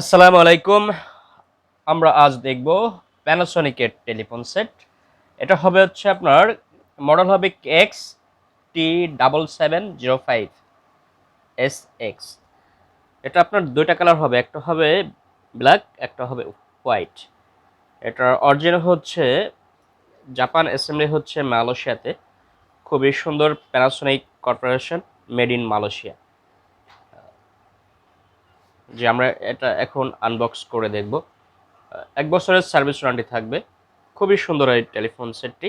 আসসালামু আলাইকুম। আমরা আজ দেখব প্যানাসোনিকের টেলিফোন সেট। এটা হবে হচ্ছে আপনার মডেল হবে X T double seven zero five S X এটা আপনার দুইটা কালার হবে, একটা হবে ব্ল্যাক একটা হবে হোয়াইট এটার অরিজিনাল হচ্ছে জাপান অ্যাসেম্বলি হচ্ছে মালয়েশিয়াতে। খুবই সুন্দর Panasonic corporation made in Malaysia. যে আমরা এটা এখন আনবক্স করে দেখব। এক বছরের সার্ভিস ওয়ারেন্টি থাকবে। খুবই সুন্দর এই টেলিফোন সেটটি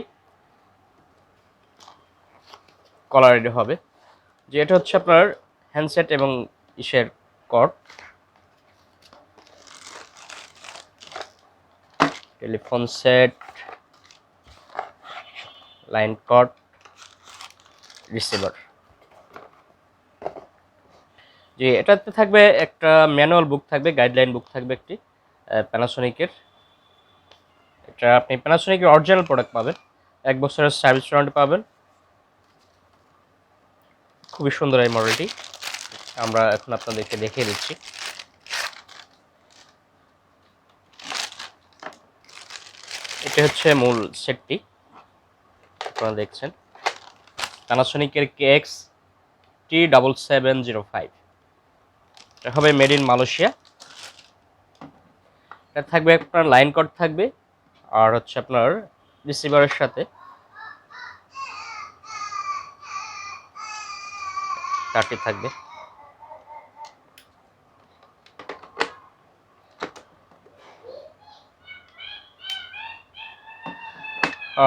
কলার রেডি হবে। যে এটা হচ্ছে আপনার হ্যান্ডসেট এবং ইসের cord telephone set line cord receiver যে এটাতে থাকবে একটা ম্যানুয়াল বুক থাকবে, গাইডলাইন বুক থাকবে একটি প্যানাসোনিকের এটা আপনি প্যানাসোনিকের অরিজিনাল প্রোডাক্ট পাবেন, এক বছরের সার্ভিস ওয়ারেন্টি পাবেন। খুবই সুন্দর এই মডেলটি আমরা এখন আপনাদেরকে দেখিয়ে দিচ্ছি। এটা হচ্ছে মূল সেটটি আপনারা দেখছেন। প্যানাসোনিকের K X T double seven zero five এটা হবে মেড ইন মালয়েশিয়া এটা থাকবে আপনার লাইন কট থাকবে, আর হচ্ছে আপনার রিসিভারের সাথে। কাটি থাকবে।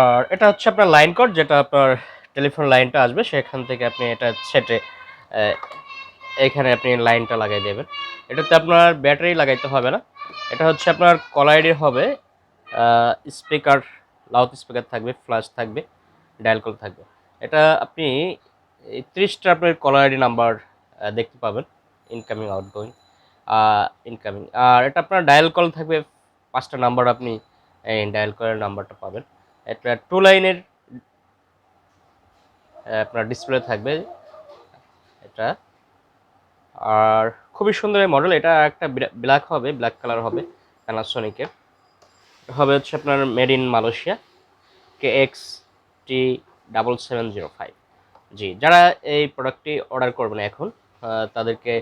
আর এটা হচ্ছে আপনার লাইন কট যেটা আপনার টেলিফোন লাইনটা আসবে, সেখান থেকে আপনি এটা সেটে এখানে আপনি লাইনটা লাগাই দেবেন। এটাতে আপনার ব্যাটারি লাগাইতে হবে না। এটা হচ্ছে আপনার কলাইডি হবে স্পিকার, লাউড স্পিকার থাকবে, ফ্ল্যাশ থাকবে, ডায়াল কল থাকবে। এটা আপনি ত্রিশটা আপনার কলার আইডি নাম্বার দেখতে পাবেন ইনকামিং আউটগোয়িং ইনকামিং আর এটা আপনার ডায়াল কল থাকবে, পাঁচটা নাম্বার আপনি ডায়াল কলের নাম্বারটা পাবেন। এটা টু লাইনের আপনার ডিসপ্লে থাকবে, এটা আর খুবই সুন্দর এই মডেল এটা একটা ব্ল্যাক হবে ব্ল্যাক কালার হবে প্যানাসোনিকের হবে হচ্ছে আপনার made in Malaysia K X T double seven zero five জি, যারা এই প্রোডাক্টটি অর্ডার করবেন এখন তাদেরকে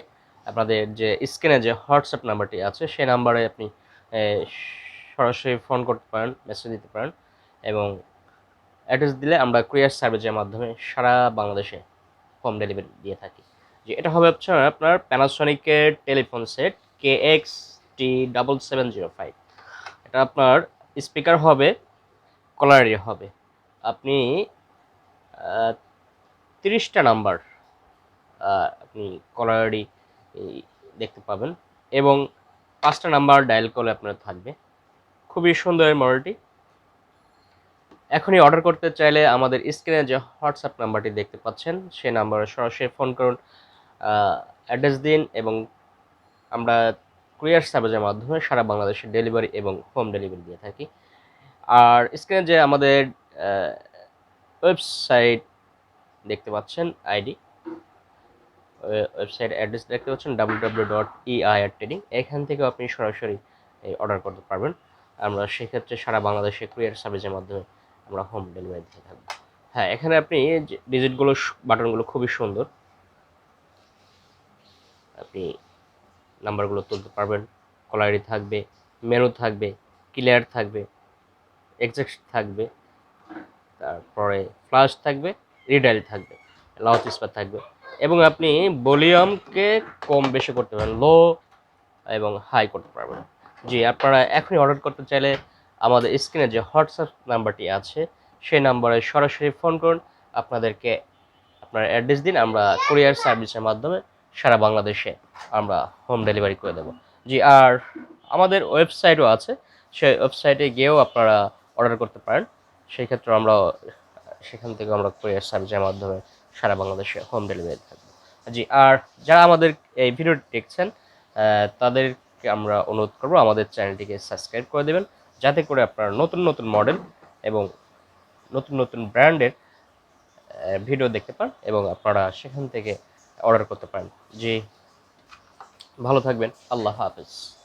আপনাদের যে স্ক্রিনে যে হোয়াটসঅ্যাপ নাম্বারটি আছে, সেই নাম্বারে আপনি সরাসরি ফোন করতে পারেন মেসেজ দিতে পারেন এবং অ্যাড্রেস দিলে আমরা কুরিয়ার সার্ভিসের মাধ্যমে সারা বাংলাদেশে হোম ডেলিভারি দিয়ে থাকি। যে এটা হবে হচ্ছে আপনার প্যানাসনিকের telephone set K X T double seven zero five এটা আপনার স্পিকার হবে কলারি হবে। আপনি তিরিশটা নাম্বার আপনি কলারি দেখতে পাবেন। এবং পাঁচটা নাম্বার ডায়াল কলে আপনার থাকবে। খুবই সুন্দর মডেলটি এখনই অর্ডার করতে চাইলে আমাদের স্ক্রিনে যে হোয়াটসঅ্যাপ নাম্বারটি দেখতে পাচ্ছেন, সেই নাম্বারে সরাসরি ফোন করুন। অ্যাড্রেস দিন এবং আমরা কুরিয়ার সার্ভিসের মাধ্যমে সারা বাংলাদেশে ডেলিভারি এবং হোম ডেলিভারি দিয়ে থাকি। আর স্ক্রিনে যে আমাদের ওয়েবসাইট দেখতে পাচ্ছেন, আইডি ওয়েবসাইট অ্যাড্রেস দেখতে পাচ্ছেন W W dot EIR trading এখান থেকেও আপনি সরাসরি অর্ডার করতে পারবেন। আমরা সেক্ষেত্রে সারা বাংলাদেশে কুরিয়ার সার্ভিসের মাধ্যমে আমরা হোম ডেলিভারি দিয়ে থাকব হ্যাঁ এখানে আপনি ডিজিটগুলো বাটনগুলো খুবই সুন্দর। আপনি নাম্বারগুলো তুলতে পারবেন। কলারি থাকবে মেনু থাকবে ক্লিয়ার থাকবে এক্সাক্ট থাকবে। তারপরে ফ্লাশ থাকবে রিডাইল থাকবে লাউড স্পিকার থাকবে। এবং আপনি ভলিউমকে কম বেশি করতে পারবেন লো এবং হাই করতে পারবেন। জি, আপনারা এখনই অর্ডার করতে চাইলে আমাদের স্ক্রিনে যে হোয়াটসঅ্যাপ নাম্বারটি আছে, সেই নাম্বারে সরাসরি ফোন করুন। আপনাদেরকে আপনার অ্যাড্রেস দিন, আমরা কুরিয়ার সার্ভিসের মাধ্যমে সারা বাংলাদেশে আমরা হোম ডেলিভারি করে দেবো। জি, আর আমাদের ওয়েবসাইটও আছে। সেই ওয়েবসাইটে গিয়েও আপনারা অর্ডার করতে পারেন। সেই ক্ষেত্রে আমরা, সেখান থেকে আমরা কুরিয়ার সার্ভিসের মাধ্যমে সারা বাংলাদেশে হোম ডেলিভারি থাকব জি, আর যারা আমাদের এই ভিডিওটি দেখছেন তাদেরকে আমরা অনুরোধ করব আমাদের চ্যানেলটিকে সাবস্ক্রাইব করে দেবেন। যাতে করে আপনারা নতুন নতুন মডেল এবং নতুন নতুন ব্র্যান্ডের ভিডিও দেখতে পান এবং আপনারা সেখান থেকে অর্ডার করতে পারেন। জি। ভালো থাকবেন। আল্লাহ হাফেজ।